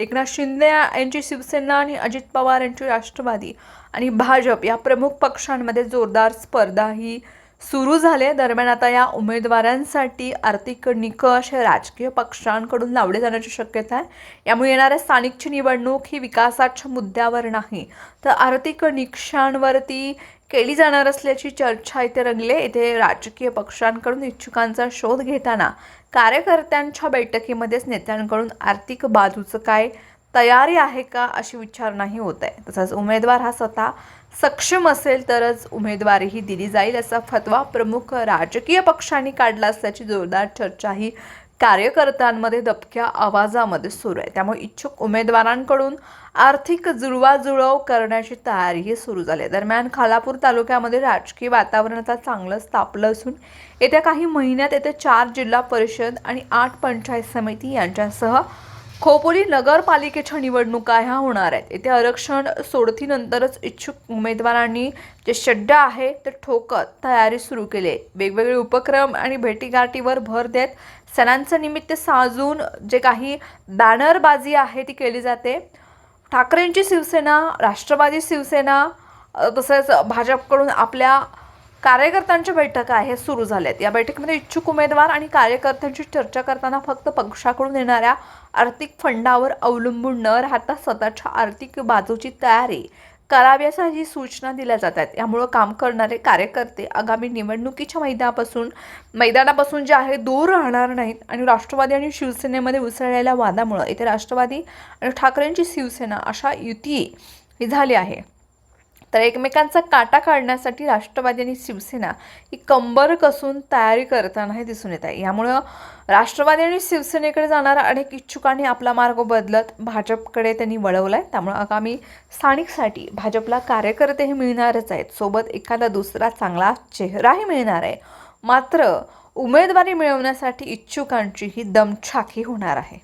एकनाथ शिंदे यांची शिवसेना आणि अजित पवार यांची राष्ट्रवादी आणि भाजप या प्रमुख पक्षांमध्ये जोरदार स्पर्धा ही सुरू झाले दरम्यान आता या उमेदवारांसाठी आर्थिक निकष हे राजकीय पक्षांकडून लावले जाण्याची शक्यता आहे. यामुळे येणाऱ्या स्थानिकची निवडणूक ही विकासाच्या मुद्द्यावर नाही. तर आर्थिक निकषांवरती केली जाणार असल्याची चर्चा इथे रंगले इथे राजकीय पक्षांकडून इच्छुकांचा शोध घेताना कार्यकर्त्यांच्या बैठकीमध्येच नेत्यांकडून आर्थिक बाजूचं काय तयारी आहे का अशी विचारणाही होत आहे. तसंच उमेदवार हा स्वतः सक्षम असेल तरच उमेदवारीही दिली जाईल असा फतवा प्रमुख राजकीय पक्षांनी काढला असल्याची जोरदार चर्चाही कार्यकर्त्यांमध्ये दबक्या आवाजामध्ये सुरू आहे. त्यामुळे इच्छुक उमेदवारांकडून आर्थिक जुळवाजुळव करण्याची तयारीही सुरू झाली आहे. दरम्यान खालापूर तालुक्यामध्ये राजकीय वातावरण आता चांगलंच तापलं असून येत्या काही महिन्यात येत्या चार जिल्हा परिषद आणि आठ पंचायत समिती यांच्यासह खोपोली नगरपालिकेच्या निवडणुका ह्या होणार आहेत. येथे आरक्षण सोडतीनंतरच इच्छुक उमेदवारांनी जे शड्ड आहे ते ठोकत तयारी सुरू केली आहे. वेगवेगळे उपक्रम आणि भेटीगाठीवर भर देत सणांचं निमित्त साजून जे काही बॅनरबाजी आहे ती केली जाते. ठाकरेंची शिवसेना राष्ट्रवादी शिवसेना तसंच तसेच भाजपकडून आपल्या कार्यकर्त्यांच्या बैठका आहे सुरू झाल्यात. या बैठकीमध्ये इच्छुक उमेदवार आणि कार्यकर्त्यांची चर्चा करताना फक्त पक्षाकडून येणाऱ्या आर्थिक फंडावर अवलंबून न राहता स्वतःच्या आर्थिक बाजूची तयारी करावी अशाही सूचना दिल्या जातात. यामुळं काम करणारे कार्यकर्ते आगामी निवडणुकीच्या मैदानापासून मैदानापासून जे आहे दूर राहणार नाहीत आणि राष्ट्रवादी आणि शिवसेनेमध्ये उसळलेल्या वादामुळं इथे राष्ट्रवादी आणि ठाकरेंची शिवसेना अशा युती ही झाली आहे. तर एकमेकांचा काटा काढण्यासाठी राष्ट्रवादी आणि शिवसेना ही कंबर कसून तयारी करताना हे दिसून येत आहे. यामुळं राष्ट्रवादी आणि शिवसेनेकडे जाणाऱ्या अनेक इच्छुकांनी आपला मार्ग बदलत भाजपकडे त्यांनी वळवला आहे त्यामुळं आगामी स्थानिकसाठी भाजपला कार्यकर्तेही मिळणारच आहेत. सोबत एखादा दुसरा चांगला चेहराही मिळणार आहे. मात्र उमेदवारी मिळवण्यासाठी इच्छुकांची ही दमछाकी होणार आहे.